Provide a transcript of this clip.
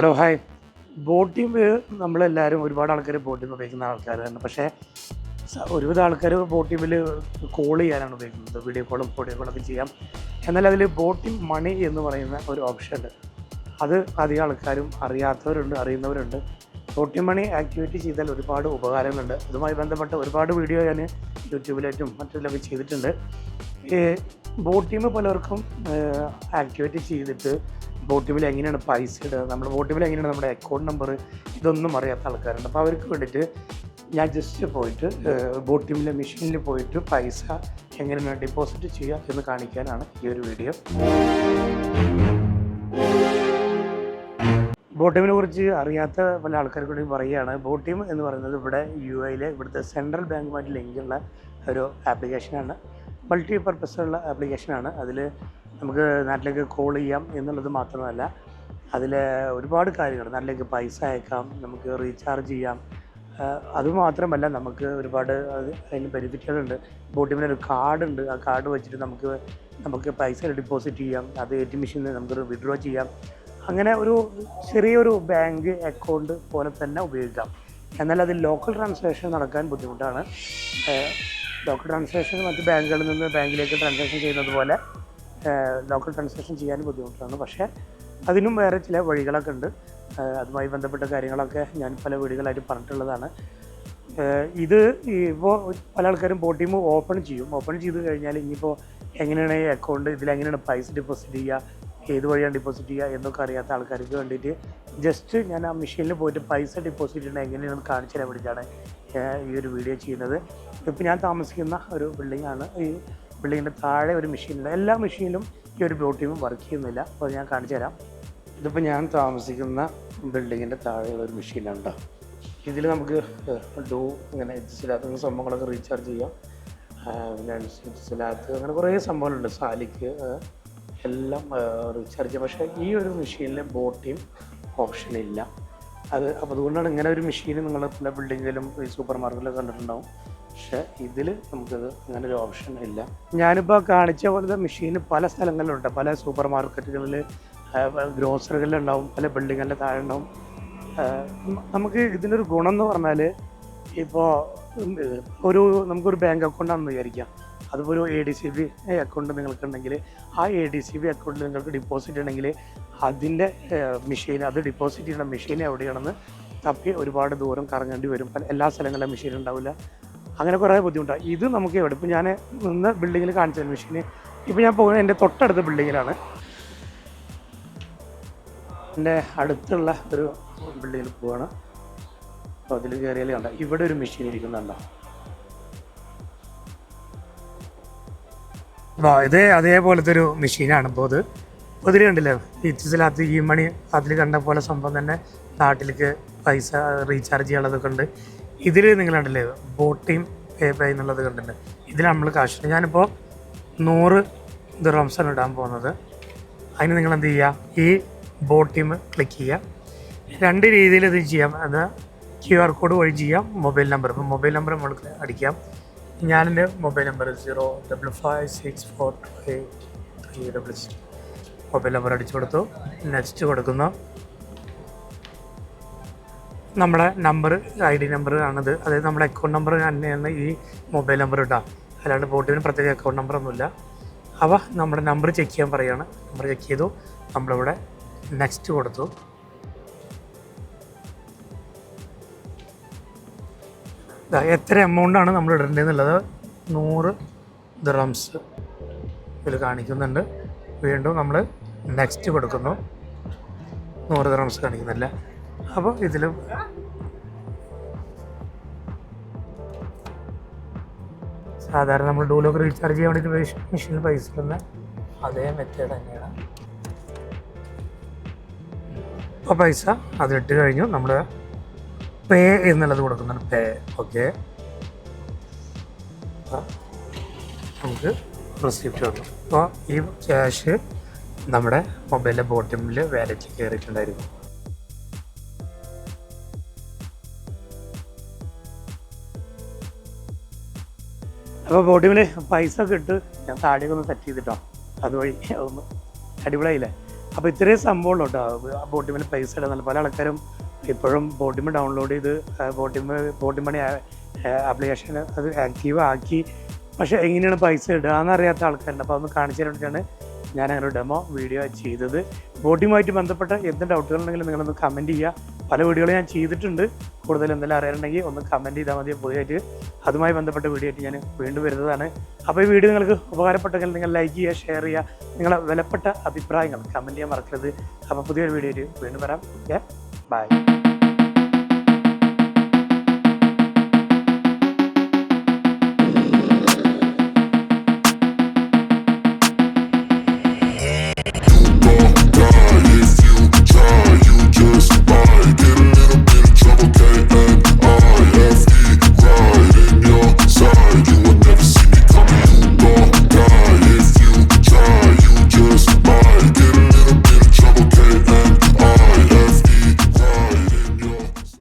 Hello hi boating നമ്മളെല്ലാവരും ഒരുപാട് ആൾക്കാർ ബോട്ടിംഗ് ഉപയോഗിക്കുന്ന ആൾക്കാരാണ്. പക്ഷേ ഒരുവിധ ആൾക്കാർ ബോട്ടിങ്ങിൽ കോൾ ചെയ്യാനാണ് ഉപയോഗിക്കുന്നത്. വീഡിയോ കോളും ഓഡിയോ കോളൊക്കെ ചെയ്യാം. എന്നാൽ അതിൽ ബോട്ടിംഗ് മണി എന്ന് പറയുന്ന ഒരു ഓപ്ഷൻ ഉണ്ട്. അത് അധികം ആൾക്കാരും അറിയാത്തവരുണ്ട് അറിയുന്നവരുണ്ട്. ബോട്ടിംഗ് മണി ആക്ടിവേറ്റ് ചെയ്താൽ ഒരുപാട് ഉപകാരങ്ങളുണ്ട്. അതുമായി ബന്ധപ്പെട്ട ഒരുപാട് വീഡിയോ ഞാൻ യൂട്യൂബിലേറ്റും മറ്റതിലൊക്കെ ചെയ്തിട്ടുണ്ട്. ഈ ബോട്ടിംഗ് പലർക്കും ആക്ടിവേറ്റ് ചെയ്തിട്ട് ബോട്ടിമിൽ എങ്ങനെയാണ് പൈസ ഇടുക? നമ്മുടെ ബോട്ട് ബിൽ എങ്ങനെയാണ് നമ്മുടെ അക്കൗണ്ട് നമ്പർ ഇതൊന്നും അറിയാത്ത ആൾക്കാരുണ്ട്. അപ്പോൾ അവർക്ക് വേണ്ടിയിട്ട് ഞാൻ ജസ്റ്റ് പോയിട്ട് ബോട്ട് ബിലെ മെഷീനിൽ പോയിട്ട് പൈസ എങ്ങനെയാണ് ഡെപ്പോസിറ്റ് ചെയ്യുക എന്ന് കാണിക്കാനാണ് ഈ ഒരു വീഡിയോ ബോട്ടിമിനെ കുറിച്ച് അറിയാത്ത പല ആൾക്കാർക്കൂടി പറയുകയാണ്. ബോട്ടിം എന്ന് പറയുന്നത് ഇവിടെ യു എയിലെ ഇവിടുത്തെ സെൻട്രൽ ബാങ്കുമായിട്ട് ലിങ്കുള്ള ഒരു ആപ്ലിക്കേഷനാണ് മൾട്ടി പർപ്പസ് ഉള്ള ആപ്ലിക്കേഷനാണ് അതിൽ നമുക്ക് നാട്ടിലേക്ക് കോൾ ചെയ്യാം എന്നുള്ളത് മാത്രമല്ല അതിൽ ഒരുപാട് കാര്യങ്ങൾ നാട്ടിലേക്ക് പൈസ അയക്കാം നമുക്ക് റീചാർജ് ചെയ്യാം. അതുമാത്രമല്ല നമുക്ക് ഒരുപാട് അത് അതിന് ബെനിഫിറ്റുകളുണ്ട് ബോട്ടിമിന് ഒരു കാർഡുണ്ട് ആ കാർഡ് വെച്ചിട്ട് നമുക്ക് നമുക്ക് പൈസ ഡിപ്പോസിറ്റ് ചെയ്യാം. അത് എ ടി മെഷീനിൽ നമുക്ക് വിഡ്രോ ചെയ്യാം. അങ്ങനെ ഒരു ചെറിയൊരു ബാങ്ക് അക്കൗണ്ട് പോലെ തന്നെ ഉപയോഗിക്കാം. എന്നാൽ അത് ലോക്കൽ ട്രാൻസാക്ഷൻ നടക്കാൻ ബുദ്ധിമുട്ടാണ്. ലോക്കൽ ട്രാൻസാക്ഷൻ മറ്റ് ബാങ്കുകളിൽ നിന്ന് ബാങ്കിലേക്ക് ട്രാൻസാക്ഷൻ ചെയ്യുന്നത് പോലെ ലോക്കൽ ട്രാൻസാക്ഷൻ ചെയ്യാൻ ബുദ്ധിമുട്ടാണ്. പക്ഷേ അതിനും വേറെ ചില വഴികളൊക്കെ ഉണ്ട്. അതുമായി ബന്ധപ്പെട്ട കാര്യങ്ങളൊക്കെ ഞാൻ പല വീടുകളായിട്ട് പറഞ്ഞിട്ടുള്ളതാണ്. ഇത് ഇപ്പോൾ പല ആൾക്കാരും ബോട്ടിമ് ഓപ്പൺ ചെയ്യും. ഓപ്പൺ ചെയ്ത് കഴിഞ്ഞാൽ ഇനിയിപ്പോൾ എങ്ങനെയാണ് ഈ അക്കൗണ്ട് ഇതിലെങ്ങനെയാണ് പൈസ ഡിപ്പോസിറ്റ് ചെയ്യുക ഏത് വഴിയാണ് ഡിപ്പോസിറ്റ് ചെയ്യുക എന്നൊക്കെ അറിയാത്ത ആൾക്കാർക്ക് വേണ്ടിയിട്ട് ജസ്റ്റ് ഞാൻ ആ മെഷീനിൽ പോയിട്ട് പൈസ ഡിപ്പോസിറ്റ് ചെയ്യണം എങ്ങനെയാണ് കാണിച്ചു തരാൻ വേണ്ടിയിട്ടാണ് ഈ ഒരു വീഡിയോ ചെയ്യുന്നത്. ഇപ്പോൾ ഞാൻ താമസിക്കുന്ന ഒരു ബിൽഡിംഗ് ആണ്. ഈ ബിൽഡിങ്ങിന്റെ താഴെ ഒരു മെഷീനുണ്ട് എല്ലാ മെഷീനിലും ഈ ഒരു ബോട്ടിമും വർക്ക് ചെയ്യുന്നില്ല. അപ്പോൾ ഞാൻ കാണിച്ചു തരാം. ഇതിപ്പോൾ ഞാൻ താമസിക്കുന്ന ബിൽഡിങ്ങിന്റെ താഴെയുള്ള ഒരു മെഷീനുണ്ട് ഇതിൽ നമുക്ക് ഡോ ഇങ്ങനെ എച്ചിലാത്ത സംഭവങ്ങളൊക്കെ റീചാർജ് ചെയ്യാം. പിന്നെ എച്ചിലാത്ത് അങ്ങനെ കുറേ സംഭവങ്ങളുണ്ട്. സാലിക്ക് എല്ലാം റീചാർജ് ചെയ്യാം. പക്ഷേ ഈ ഒരു മെഷീനിലെ ബോട്ടിയും ഓപ്ഷൻ ഇല്ല. അത് അപ്പോൾ അതുകൊണ്ടാണ് ഇങ്ങനെ ഒരു മെഷീൻ നിങ്ങൾ പല ബിൽഡിങ്ങിലും ഈ സൂപ്പർ മാർക്കറ്റിലൊക്കെ കണ്ടിട്ടുണ്ടാവും. പക്ഷേ ഇതിൽ നമുക്കത് അങ്ങനെ ഒരു ഓപ്ഷൻ ഇല്ല. ഞാനിപ്പോൾ കാണിച്ച പോലത്തെ മെഷീൻ പല സ്ഥലങ്ങളിലുണ്ട്. പല സൂപ്പർ മാർക്കറ്റുകളിൽ ഗ്രോസറികളിലുണ്ടാവും പല ബിൽഡിങ്ങിന്റെ താഴെ ഉണ്ടാവും നമുക്ക് ഇതിനൊരു ഗുണം എന്ന് പറഞ്ഞാൽ ഇപ്പോൾ ഒരു നമുക്കൊരു ബാങ്ക് അക്കൗണ്ടാണെന്ന് വിചാരിക്കാം. അതുപോലെ A D C B account നിങ്ങൾക്കുണ്ടെങ്കിൽ ആ എ ഡി സി ബി അക്കൗണ്ടിൽ നിങ്ങൾക്ക് ഡിപ്പോസിറ്റ് ഉണ്ടെങ്കിൽ അതിന്റെ മെഷീൻ അത് ഡിപ്പോസിറ്റ് ചെയ്യുന്ന മെഷീൻ എവിടെയാണെന്ന് തപ്പി ഒരുപാട് ദൂരം കറങ്ങേണ്ടി വരും. എല്ലാ സ്ഥലങ്ങളിലും മെഷീൻ ഉണ്ടാവില്ല. അങ്ങനെ കുറേ ബുദ്ധിമുട്ടാണ് ഇത് നമുക്ക് എവിടെ? ഇപ്പം ഞാൻ നിന്ന് ബിൽഡിങ്ങിൽ കാണിച്ചത് മെഷീന് ഇപ്പം ഞാൻ പോകുന്നത് എന്റെ തൊട്ടടുത്ത ബിൽഡിങ്ങിലാണ് എന്റെ അടുത്തുള്ള ഒരു ബിൽഡിങ്ങിൽ പോവാണ്. അപ്പോൾ അതിൽ കയറിയാൽ കണ്ട ഇവിടെ ഒരു മെഷീൻ ഇരിക്കുന്നുണ്ടോ അപ്പോൾ ഇത് അതേപോലത്തെ ഒരു മെഷീനാണ് ഇപ്പോൾ അത്. ഇപ്പോൾ ഇതിൽ കണ്ടില്ലേ അത് ഈ മണി അതിൽ കണ്ട പോലെ സംഭവം തന്നെ നാട്ടിലേക്ക് പൈസ റീചാർജ് ചെയ്യാനുള്ളതൊക്കെ ഉണ്ട്. ഇതിൽ നിങ്ങൾ കണ്ടില്ലേ ബോട്ടിയും പേ പേ എന്നുള്ളത് കണ്ടിട്ടുണ്ട്. ഇതിൽ നമ്മൾ കാശ് ഞാനിപ്പോൾ നൂറ് ദിറംസാണ് ഇടാൻ പോകുന്നത്. അതിന് നിങ്ങൾ എന്ത് ചെയ്യുക ഈ ബോട്ടിം ക്ലിക്ക് ചെയ്യുക രണ്ട് രീതിയിൽ ഇത് ചെയ്യാം. അത് ക്യു ആർ കോഡ് വഴി ചെയ്യാം. Mobile number. ഇപ്പം മൊബൈൽ നമ്പർ നമ്മൾക്ക് അടിക്കാം. ഞാനെന്റെ mobile number zero double five six four two eight three double six. Mobile number അടിച്ചു കൊടുത്തു. നെക്സ്റ്റ് കൊടുക്കുന്നു. നമ്മുടെ നമ്പർ ഐ ഡി നമ്പർ ആണത്. അതായത് നമ്മുടെ അക്കൗണ്ട് നമ്പർ തന്നെയാണ് ഈ മൊബൈൽ നമ്പർ ഇട്ടാ. അല്ലാണ്ട് ബോട്ടിന് പ്രത്യേക അക്കൗണ്ട് നമ്പർ ഒന്നുമില്ല. അവ നമ്മുടെ നമ്പർ ചെക്ക് ചെയ്യാൻ പറയുകയാണ് നമ്പർ ചെക്ക് ചെയ്തു. നമ്മളിവിടെ നെക്സ്റ്റ് കൊടുത്തു. എത്ര എമൗണ്ടാണ് നമ്മൾ ഇടേണ്ടതെന്നുള്ളത്? നൂറ് ദ്രംസ് ഇതിൽ കാണിക്കുന്നുണ്ട്. വീണ്ടും നമ്മൾ നെക്സ്റ്റ് കൊടുക്കുന്നു. നൂറ് ദ്രംസ് കാണിക്കുന്നില്ല. അപ്പോൾ ഇതിൽ സാധാരണ നമ്മൾ ഡൂലോക്ക് റീചാർജ് ചെയ്യാൻ വേണ്ടിയിട്ട് മെഷീനിൽ പൈസ ഇടുന്ന അതേ മെത്തേഡ് തന്നെയാണ്. അപ്പോൾ പൈസ അതിട്ട് കഴിഞ്ഞു. നമ്മൾ പേ എന്നുള്ളത് കൊടുക്കുന്നുണ്ട്. പേ. ഓക്കെ. നമുക്ക് റെസിപ്റ്റ് വന്നു അപ്പോൾ ഈ ക്യാഷ് നമ്മുടെ മൊബൈലിന്റെ ബോട്ടിമിൽ വാലറ്റിൽ കയറിയിട്ടുണ്ടായിരുന്നു അപ്പോൾ ബോട്ടിമിൽ പൈസ ഒക്കെ ഇട്ട് ഞാൻ താടിയൊക്കെ ഒന്ന് സെറ്റ് ചെയ്തിട്ടോ. അതുവഴി ഒന്ന് അടിപൊളിയായില്ലേ? അപ്പോൾ ഇത്രയും സംഭവമുള്ളൂ കേട്ടോ. ബോട്ടിമിൽ പൈസ ഇടുന്നില്ല പല ആൾക്കാരും ഇപ്പോഴും ബോട്ടിമ ഡൗൺലോഡ് ചെയ്ത് ബോട്ടിമ ബോട്ടിമണി ആപ്ലിക്കേഷൻ അത് ആക്റ്റീവ് ആക്കി. പക്ഷേ എങ്ങനെയാണ് പൈസ ഇടുക എന്നറിയാത്ത ആൾക്കാരുണ്ട്. അപ്പോൾ അതൊന്ന് കാണിച്ചു തരാൻ ഞാൻ അങ്ങനെ ഡെമോ വീഡിയോ ചെയ്തത്. ബോട്ടിമായിട്ട് ബന്ധപ്പെട്ട എന്ത് ഡൗട്ടുകൾ ഉണ്ടെങ്കിലും നിങ്ങളൊന്ന് കമന്റ് ചെയ്യുക. പല വീഡിയോകളും ഞാൻ ചെയ്തിട്ടുണ്ട്. കൂടുതൽ എന്തെങ്കിലും അറിയാനുണ്ടെങ്കിൽ ഒന്ന് കമന്റ് ചെയ്താൽ മതി. പുതിയതായിട്ട് അതുമായി ബന്ധപ്പെട്ട വീഡിയോ ആയിട്ട് ഞാൻ വീണ്ടും വരുന്നതാണ്. അപ്പോൾ ഈ വീഡിയോ നിങ്ങൾക്ക് ഉപകാരപ്പെട്ടെങ്കിൽ നിങ്ങൾ ലൈക്ക് ചെയ്യുക ഷെയർ ചെയ്യുക. നിങ്ങളെ വിലപ്പെട്ട അഭിപ്രായങ്ങൾ കമന്റ് ചെയ്യാൻ മറക്കരുത്. അപ്പോൾ പുതിയൊരു വീഡിയോ വീണ്ടും വരാം. Okay bye